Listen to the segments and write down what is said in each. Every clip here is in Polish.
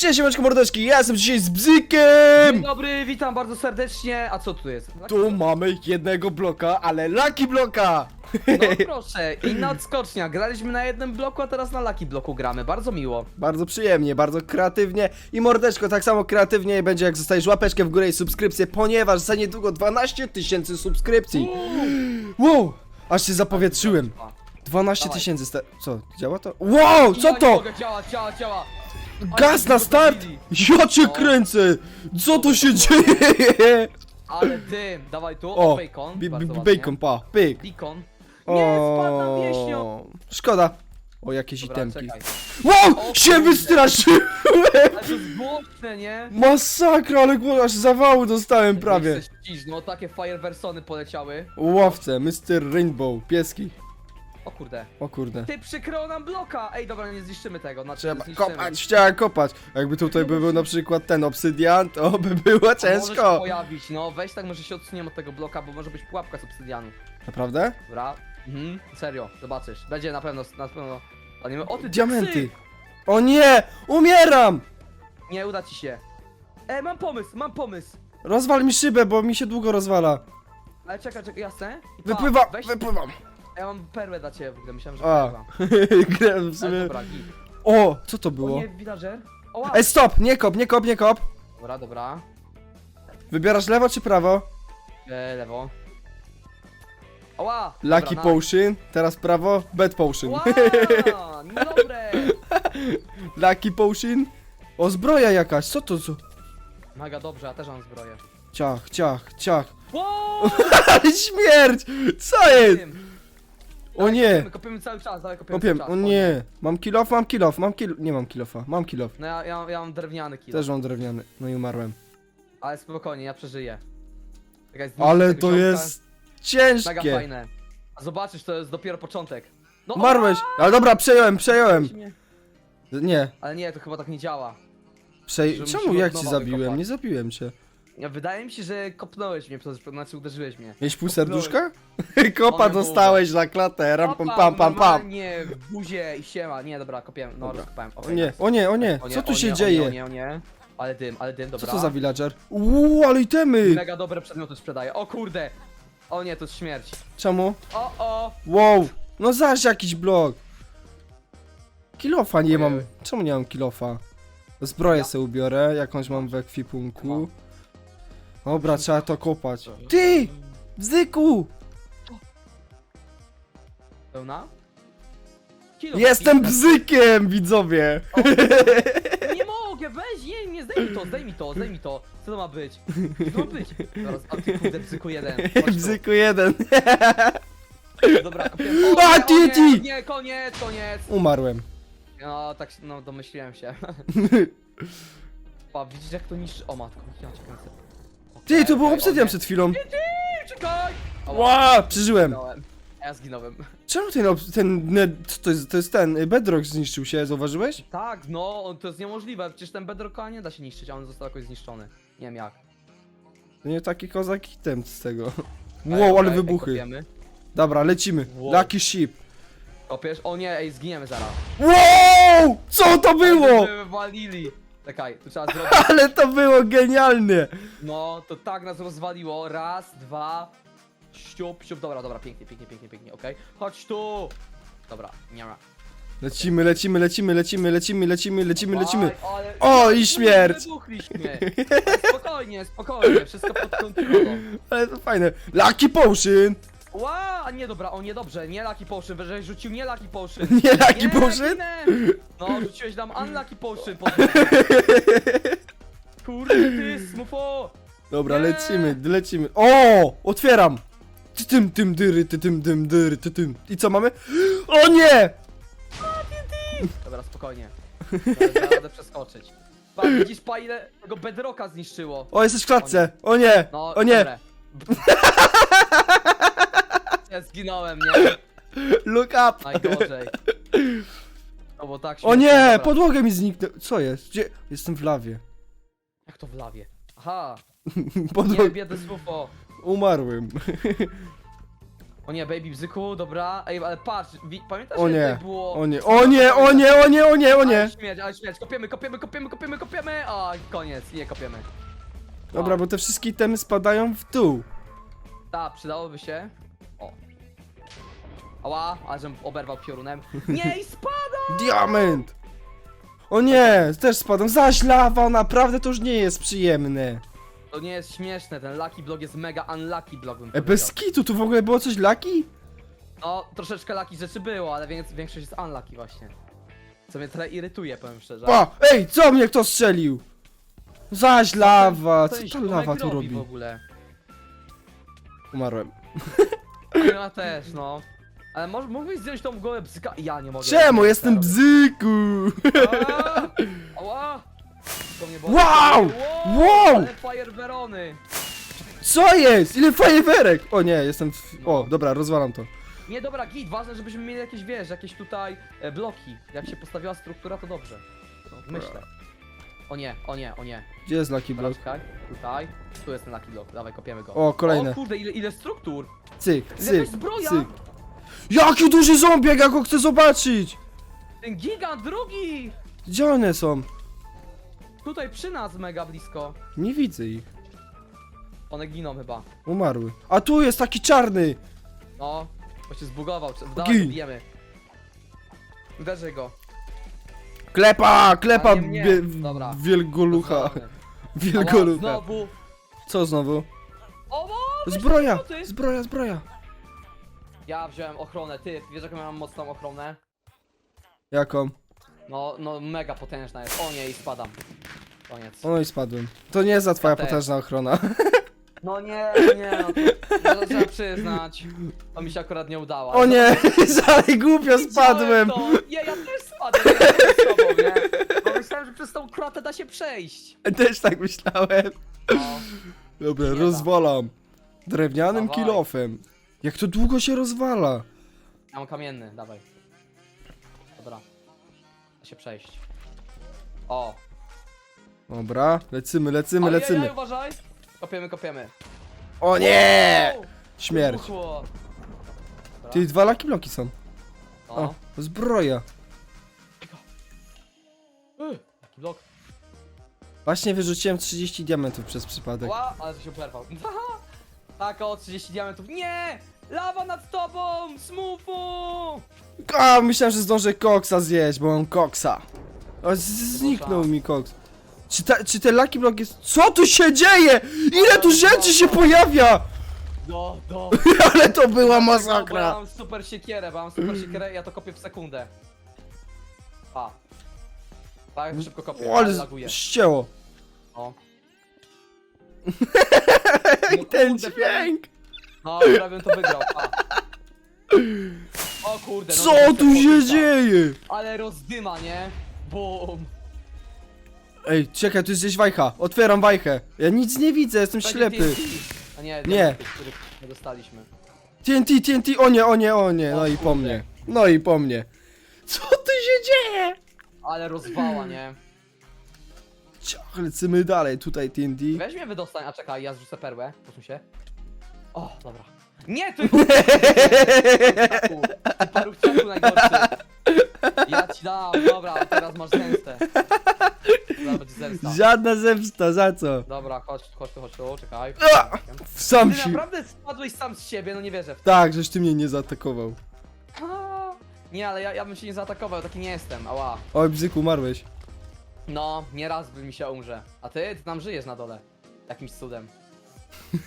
Cześć, siemeczko mordeczki, ja jestem dzisiaj z Dzień Bzykiem! dobry, witam bardzo serdecznie. A co tu jest? Tu mamy jednego bloka, ale Lucky Bloka! No proszę, inna odskocznia. Graliśmy na jednym bloku, a teraz na Lucky bloku gramy. Bardzo miło. Bardzo przyjemnie, bardzo kreatywnie i mordeczko tak samo kreatywnie będzie jak zostajesz łapeczkę w górę i subskrypcję, ponieważ za niedługo 12 tysięcy subskrypcji! Wow! Aż się zapowietrzyłem. 12 Dawaj. tysięcy sta... Co? Działa to? Wow! Co Ja nie to? mogę, Działa, działa, działa. Gaz na start! Ja cię kręcę! Co to się dzieje? Ale ty, dawaj tu, O, bacon. bi- bardzo bi- ładnie. bacon, pa, pyk. Bacon. Nie, spadł na wieśnią. O, Szkoda. O, jakieś Dobra, itemki. czekaj. Wow! O Się kurde. wystraszyłem! Ale to jest głośne, nie? Masakra, ale głos- aż zawału dostałem prawie. Chcę ścić, No takie fireversony poleciały. Łowce, Mr. Rainbow, pieski. O kurde. O kurde. Ty przykryło nam bloka! Ej, dobra, nie zniszczymy tego. Znaczy, Trzeba zniszczymy. kopać, chciałem kopać. Jakby tutaj by był na przykład ten obsydian, to by było A Może się ciężko. pojawić, no weź tak, może się odsuniemy od tego bloka, bo może być pułapka z obsydianu. Naprawdę? Dobra? Mhm, serio, zobaczysz. Będzie na pewno, na pewno. A nie, o ty Diamenty. psy! O nie! Umieram! Nie uda ci się. E, mam pomysł, mam pomysł. Rozwal mi szybę, bo mi się długo rozwala. Ale czekaj, czekaj, jasne? I pa, Wypływa, weź, wypływam. Ja mam perłę dla ciebie w ogóle, myślałem, że A. perła. Grę w Ale sumie. dobra, git. O, co to O było? nie, villager. O, wow. Ej, stop! Nie kop, nie kop, nie kop! Dobra, dobra. Wybierasz lewo czy prawo? E, lewo. Oła! Lucky dobra, Potion, teraz prawo, Bad Potion. Wow, dobre! Lucky Potion. O, zbroja jakaś, co to co? Mega dobrze, ja też mam zbroję. Ciach, ciach, ciach. Wow! Ale śmierć! Co jest? Tym. O nie! Kopiemy, kopiemy cały czas, dalej kopiemy Kopiem, cały o czas. nie! Mam kilof, mam kilof, mam kil... Nie mam kilofa, mam kilof. No ja, ja, ja mam drewniany kilo. Też mam drewniany, no i umarłem. Ale spokojnie, ja przeżyję. Czekaj, zniszczę Ale tego to ziomka. jest Mega ciężkie. fajne. A zobaczysz, to jest dopiero początek. No Umarłeś! Ale dobra, przejąłem, przejąłem. Nie. Nie, Ale nie, to chyba tak nie działa. przej... Że Czemu, jak cię nowa zabiłem? wykopać. Nie zabiłem cię. Wydaje mi się, że kopnąłeś mnie, to znaczy uderzyłeś mnie. Miałeś pół serduszka? Kopa One dostałeś na klatę, ram pam pam pam pam. Nie, w buzie i siema. Nie, dobra, kopiłem. No, Dobra. rozkopałem. O okej, nie, o nie, o nie, O co tu o się nie, O dzieje? nie, o nie. Ale dym, ale dym, Co dobra. to za villager? Uuu, ale itemy! Mega dobre przedmioty sprzedaje. O kurde. O nie, to jest śmierć. Czemu? O, o. Wow, no zaś jakiś blok. Kilofa nie mam. Czemu nie mam kilofa? Zbroję sobie ubiorę, jakąś mam w ekwipunku. Dobra, trzeba to kopać. Ty! Bzyku! Pełna? Kilo Jestem bzykiem, widzowie! Nie mogę, weź, nie, nie, zdejmij to, zdejmij to, zdejmij to. Co to ma być? Co to ma być? Teraz, a ty kurde, bzyku jeden. Chodź tu. Bzyku jeden. Dobra, kopiemy. O, A, nie, o nie, nie, koniec, koniec. Umarłem. No, tak, się- no, domyśliłem się. Pa, widzisz jak to niszczy? O matko, ja cię kręcę. Ty, tu był obsydian przed chwilą. Czekaj! Ła, przeżyłem. Zginąłem. Ja zginąłem. Czemu ten, obs- ten, ne, co to jest, to jest ten, y, bedrock zniszczył się, zauważyłeś? Tak, no, on- to jest niemożliwe, przecież ten bedrocka nie da się niszczyć, a on został jakoś zniszczony. Nie wiem jak. To nie taki kozak item z tego. Wow, ale okej, wybuchy. kopiemy. Dobra, lecimy. Wow. Lucky ship. Kopiesz? O nie, ej, zginiemy zaraz. Wow! Co to było? Ale wywalili. Czekaj, tu trzeba zrobić. Ale to było genialne! No, to tak nas rozwaliło. Raz, dwa. Ściup, ściup. Dobra, dobra, pięknie, pięknie, pięknie, pięknie, okej. Chodź tu! Dobra, nie ma. Lecimy, lecimy, lecimy, lecimy, lecimy, lecimy, lecimy, lecimy. Ale... O, i śmierć! Wybuchliśmy. Ale Spokojnie, spokojnie, wszystko pod kontrolą. Ale to fajne. Lucky potion! Ła, nie dobra, o nie dobrze, nie Lucky Potion, żeś rzucił nie Lucky Potion. Nie Lucky potion? ginę. No, rzuciłeś nam Unlucky Potion pod Kurde ty, smufo! Dobra, Nie. lecimy, lecimy. O! Otwieram! Ty tym, tym, dyry, ty tym, tym, dyry, ty tym. I co mamy? O nie! Dobra, spokojnie. Dobra, radę przeskoczyć. Pa, widzisz pa ile tego bedrocka zniszczyło. O, jesteś w klatce! O nie! No, O nie! dobre. Ja zginąłem, nie? Look up! Najgorzej. No bo tak O śmiesznie, nie! dobra. Podłogę mi zniknęła. Co jest? Gdzie? Jestem w lawie. Jak to w lawie? Aha, Podłogę. nie, biedny smufo. Umarłem. O nie, baby bzyku, dobra. Ej, ale patrz, wi- pamiętasz, O że nie, tutaj było... o nie, o nie, o nie, o nie, o nie, o nie. Ale śmierć, ale śmierć, kopiemy, kopiemy, kopiemy, kopiemy, kopiemy, o, koniec, nie kopiemy. Dobra, bo te wszystkie itemy spadają w dół. Ta, przydałoby się. Ała, żem oberwał piorunem. Nie, i spada! Diament! O nie, też spadam. Zaś lawa, naprawdę to już nie jest przyjemne. To nie jest śmieszne, ten Lucky Block jest mega unlucky block, bym E, powiedział. bez kitu, tu w ogóle było coś laki? No, troszeczkę lucky rzeczy było, ale więc, większość jest unlucky właśnie. Co mnie trochę irytuje, powiem szczerze. Pa! Ej, co mnie kto strzelił? Zaś lawa, co ta lawa tu w robi? ogóle? Umarłem. Ja też, no. Ale może mógłbyś zdjąć tą gołę bzyka? Ja nie mogę. Czemu? Jestem bzyku! Aaa! Ała! To mnie boli. Wow! Wow! Ale fajerwerony! Co jest? Ile fajerwerek? O nie, jestem w... O, dobra, rozwalam to. Nie, dobra, git, ważne, żebyśmy mieli jakieś, wiesz, jakieś tutaj e, bloki. Jak się postawiła struktura, to dobrze. No, myślę. O nie, o nie, o nie. Gdzie jest Lucky Dobra, Block? czekaj, tutaj. Tu jest ten Lucky Block, dawaj, kopiemy go. O, kolejne. O kurde, ile, ile struktur! Cyk, Ile cyk, zbroja! cyk. Jaki duży zombiak, ja go chcę zobaczyć! Ten gigant drugi! Gdzie one są? Tutaj przy nas mega blisko. Nie widzę ich. One giną chyba. Umarły. A tu jest taki czarny! No, bo się zbugował. Gin. Dawaj, bijemy. Uderzę go. Klepa, klepa, A nie mnie. Dobra. wielgolucha. Wielgolucha. Znowu. Co znowu? O, Zbroja, zbroja, zbroja. Ja wziąłem ochronę, ty, wiesz jaką mam mocną ochronę? Jaką? No, no mega potężna jest. O nie, i spadam. Koniec. O no i spadłem. To nie jest za twoja potężna ochrona. No nie, nie, no to, no, to trzeba przyznać. To mi się akurat nie udało. O nie, ale głupio spadłem. To. Nie, ja też spadłem, ja też z tobą, nie? Bo myślałem, że przez tą kratę da się przejść. Też tak myślałem. No. Dobra, Nie da. rozwalam. Drewnianym Dawaj. kilofem. Jak to długo się rozwala? Ja mam kamienny, dawaj. Dobra. Da się przejść. O. Dobra, lecymy, lecymy, Ajajaj, lecymy. uważaj. Kopiemy, kopiemy. O nie! Śmierć. Dobra. Ty dwa laki bloki są. No. O, zbroja. Ugh, Taki blok. Właśnie wyrzuciłem 30 diamentów przez przypadek. Ła, ale to się oberwał. Tak, o 30 diamentów. Nie! Lawa nad tobą! Smufu! A, myślałem, że zdążę koksa zjeść, bo mam koksa. Z- zniknął mi koks. Czy, ta, czy ten Lucky Block jest... Co tu się dzieje? Ile tu rzeczy się pojawia? No, no. Ale to była Bo ja masakra. mam super siekierę, bo ja mam super siekierę i ja to kopię w sekundę. A. Tak, szybko kopię, O, ale ale laguje. z- ścięło. O. I No ten kurde, dźwięk. No, prawie to wygrał, a. O kurde, no Co tu się potyka. dzieje? Ale rozdyma, nie? Bum. Ej, czekaj, tu jest gdzieś wajcha. Otwieram wajchę. Ja nic nie widzę, jestem ślepy. TNT. A nie, Nie. tych, których nie dostaliśmy. TNT, TNT, o nie, o nie, o nie. No O i po kurde. mnie. No i po mnie. Co tu się dzieje? Ale rozwała, nie? Ciach, lecimy dalej, tutaj TNT. Weź mnie wydostań, a czekaj, ja zrzucę perłę. Posuń się. O, dobra. Nie, ty! Ty paruchciaku najgorszy. Ja ci dam, dobra, teraz masz zemstę. Zaraz będzie zemsta. Żadna zemsta, za co? Dobra, chodź, chodź tu, chodź tu, czekaj. A! Sam Ty naprawdę spadłeś sam z siebie, no nie wierzę w to. Tak, żeś ty mnie nie zaatakował. A, Nie, ale ja, ja bym się nie zaatakował, taki nie jestem, ała. Oj, bzyku, umarłeś. No, nie raz by mi się umrze. A ty, ty tam żyjesz na dole. Jakimś cudem.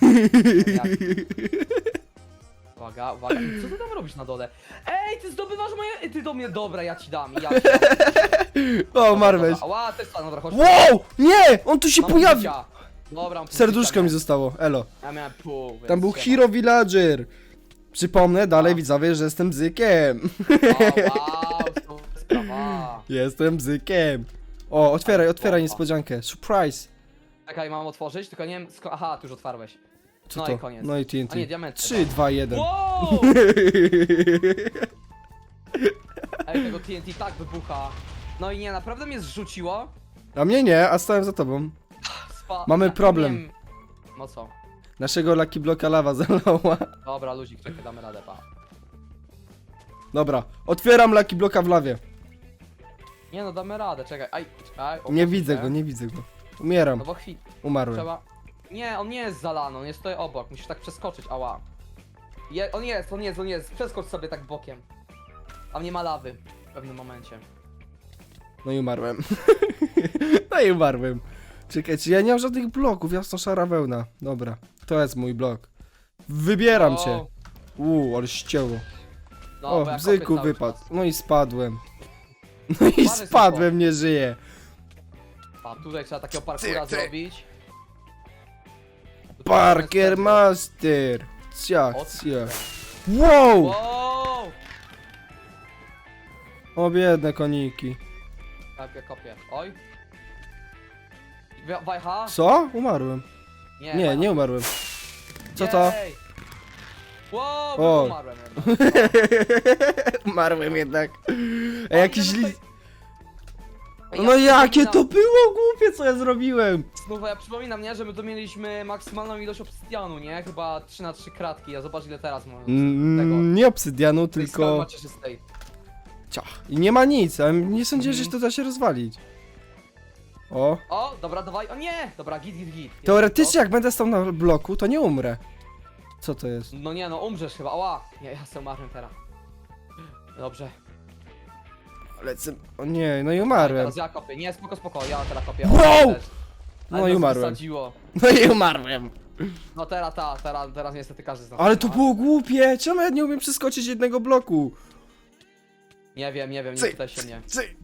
Uwaga, uwaga. Co ty tam robisz na dole? Ej, ty zdobywasz moje... Ty do mnie, dobra, ja ci dam, ja ci dam. O, też dobra, chodź. Wow! Nie! On tu się Mam pojawił! życia. Dobra, mam Serduszko mi zostało, elo. Ja miałem pół, więc Tam był siema. Hero Villager. Przypomnę dalej widzowie, że jestem bzykiem. O, wow, to sprawa. Jestem bzykiem. O, otwieraj, otwieraj niespodziankę. Surprise. Czekaj, mam otworzyć, tylko nie wiem, sko- aha, ty już otwarłeś. Co No to? i koniec. No i TNT. A nie, diamenty. 3, 2, 1. Wow! Ej, tego TNT tak wybucha. No i nie, naprawdę mnie zrzuciło. A mnie nie, a stałem za tobą. Spa... Mamy ja- problem. Nie wiem... No co? Naszego Lucky Bloka lawa zalała. Dobra, luzik, czekaj, damy radę, pa. Dobra, otwieram Lucky Bloka w lawie. Nie no, damy radę, czekaj, aj, aj. o, Nie widzę go, nie widzę go. Umieram, No chwil, umarłem. trzeba... Nie, on nie jest zalany, on jest tutaj obok, musisz tak przeskoczyć, ała. Je, on jest, on jest, on jest, przeskocz sobie tak bokiem. Tam nie ma lawy w pewnym momencie. No i umarłem. no i umarłem. Czekajcie, ja nie mam żadnych bloków, jasno szara wełna. Dobra, to jest mój blok. Wybieram O, cię. Uuu, ale ścięło. No, o, bo ja bzyku kopię cały wypadł. czas. No i spadłem. No i Uważaj, spadłem, nie żyję. A tutaj trzeba takiego parkura Cyk, cyk. zrobić. Parker Master. Ciach, O, ciach. Wow! Wow! O biedne koniki. Kopię, kopię. Oj. Wajcha? Co? Umarłem. Nie, Nie, umarłem. Co to? Jej! Wow, O. umarłem. jednak. umarłem jednak. A jakiś li... no to- Ja jakie to było głupie, co ja zrobiłem. Znów ja przypominam, nie, że my tu mieliśmy maksymalną ilość obsydianu, nie? Chyba 3 na 3 kratki, a zobacz ile teraz mamy. tego. Mm, nie obsydianu, Tej skały tylko macieczystej. ciach. I nie ma nic, a nie sądziłem, że się to da się rozwalić. O. O, dobra, dawaj. O nie! Dobra, git, git, git. Jest Teoretycznie jak będę stał na bloku, to nie umrę. Co to jest? to. No nie, no umrzesz chyba. Ała! Nie, ja sobie umarłem teraz. Dobrze. Lecę. O nie, no i umarłem. Teraz ja kopię. Nie, spoko, spoko, ja teraz kopię. Wow! No i nas umarłem. wysadziło. No i umarłem. No teraz ta, teraz, teraz niestety każdy z nas. Ale to ma. było głupie. Czemu ja nie umiem przeskoczyć jednego bloku? Nie wiem, nie wiem, nie Cyk. pytaj się mnie. Cyk.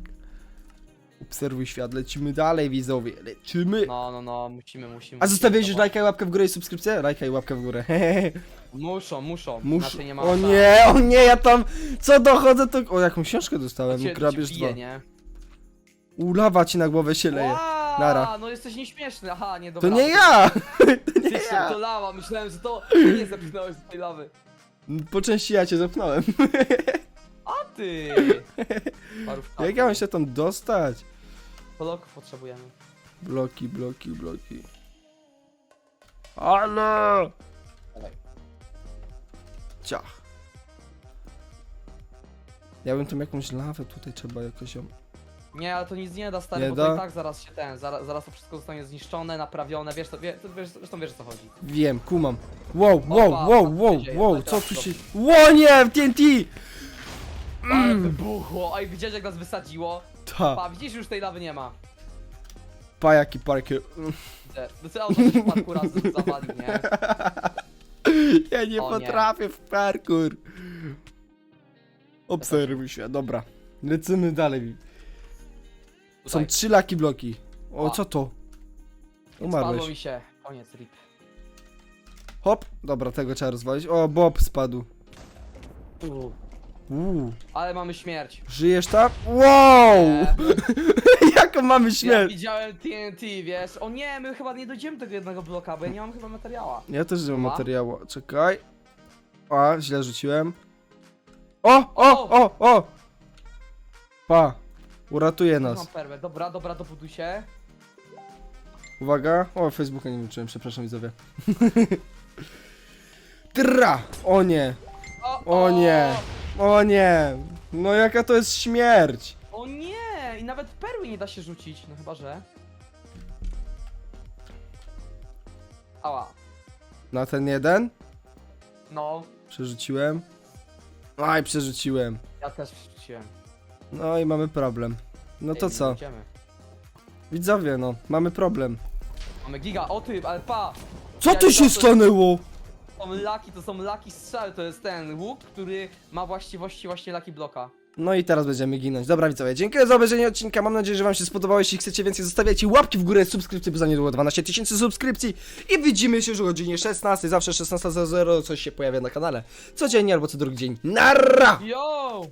Obserwuj świat, lecimy dalej widzowie, lecimy. No, no, no, musimy, musimy. A zostawiłeś już musimy, lajka i łapkę w górę i subskrypcję? Lajka i łapkę w górę. Muszą, muszą. Muszę. Inaczej nie ma O szans. nie, o nie, ja tam co dochodzę to... O, jakąś książkę dostałem, cię, grabież cię 2. bije, nie? U, lawa ci na głowę się leje. Ła, Nara. no jesteś nieśmieszny, aha, nie To dobra. nie ja! To nie Ty się ja! to lawa, myślałem, że to ty nie zepchnąłeś do tej lawy. Po części ja cię zepchnąłem. A ty! Parówka. Jak ja mam się tam dostać? Poloków potrzebujemy. Bloki, bloki, bloki. Ale! Dawaj. Ciach. Ja bym tam jakąś lawę tutaj trzeba jakoś ją... Nie, ale to nic nie da, stary, Nie bo da? to i tak zaraz się ten, zaraz, zaraz to wszystko zostanie zniszczone, naprawione, wiesz, to, wie, to wiesz, zresztą wiesz o co chodzi. Wiem, kumam. Wow, wow, Opa, wow, co tu wow, się dzieje? wow, Ale co teraz tu się... Ło nie, TNT! Ale Mm. wybuchło, oj widziałeś jak nas wysadziło? Ta, Pa, widzisz już tej lawy nie ma. pajaki parkier. Widzę. No co on też parkura z- zawalił, nie? Ja nie O nie. potrafię w parkour. Obserwuj się, dobra. Lecimy dalej. Są Tutaj. trzy laki bloki. O, O. co to? Spadło Umarłeś. mi się. Koniec, rip. Hop, dobra, tego trzeba rozwalić. O, Bob spadł. Uuu. Uuu. Ale mamy śmierć. Żyjesz tam? Wow! E, Jaką mamy ja śmierć? widziałem TNT, wiesz? O nie, my chyba nie dojdziemy do tego jednego bloka, bo ja nie mam chyba materiała. Ja też nie mam Ma? materiału. Czekaj. A, źle rzuciłem. O, o, o, o! Pa. Uratuje Mam nas. perłę. Dobra, dobra, dobuduj się. Uwaga. O, Facebooka nie włączyłem, przepraszam widzowie. Tra! O nie, O, o nie, o nie. No jaka to jest śmierć. O nie! I nawet perły nie da się rzucić, no chyba że. Ała. Na ten jeden No, przerzuciłem. Aj, przerzuciłem. ja też rzuciłem. No i mamy problem. No to Ej, nie co? Idziemy. Widzowie, no, mamy problem. Mamy giga, o ty, ale pa! Co Ja tu się to- stanęło? Są laki, to są laki strzały, to jest ten łuk, który ma właściwości właśnie laki bloka. No i teraz będziemy ginąć. Dobra widzowie, dziękuję za obejrzenie odcinka. Mam nadzieję, że wam się spodobało. Jeśli chcecie więcej, zostawiajcie łapki w górę, subskrypcje, bo za niedługo 12 tysięcy subskrypcji. I widzimy się już o godzinie 16, zawsze 16.00 coś się pojawia na kanale. Codziennie albo co drugi dzień. Narra! Yo!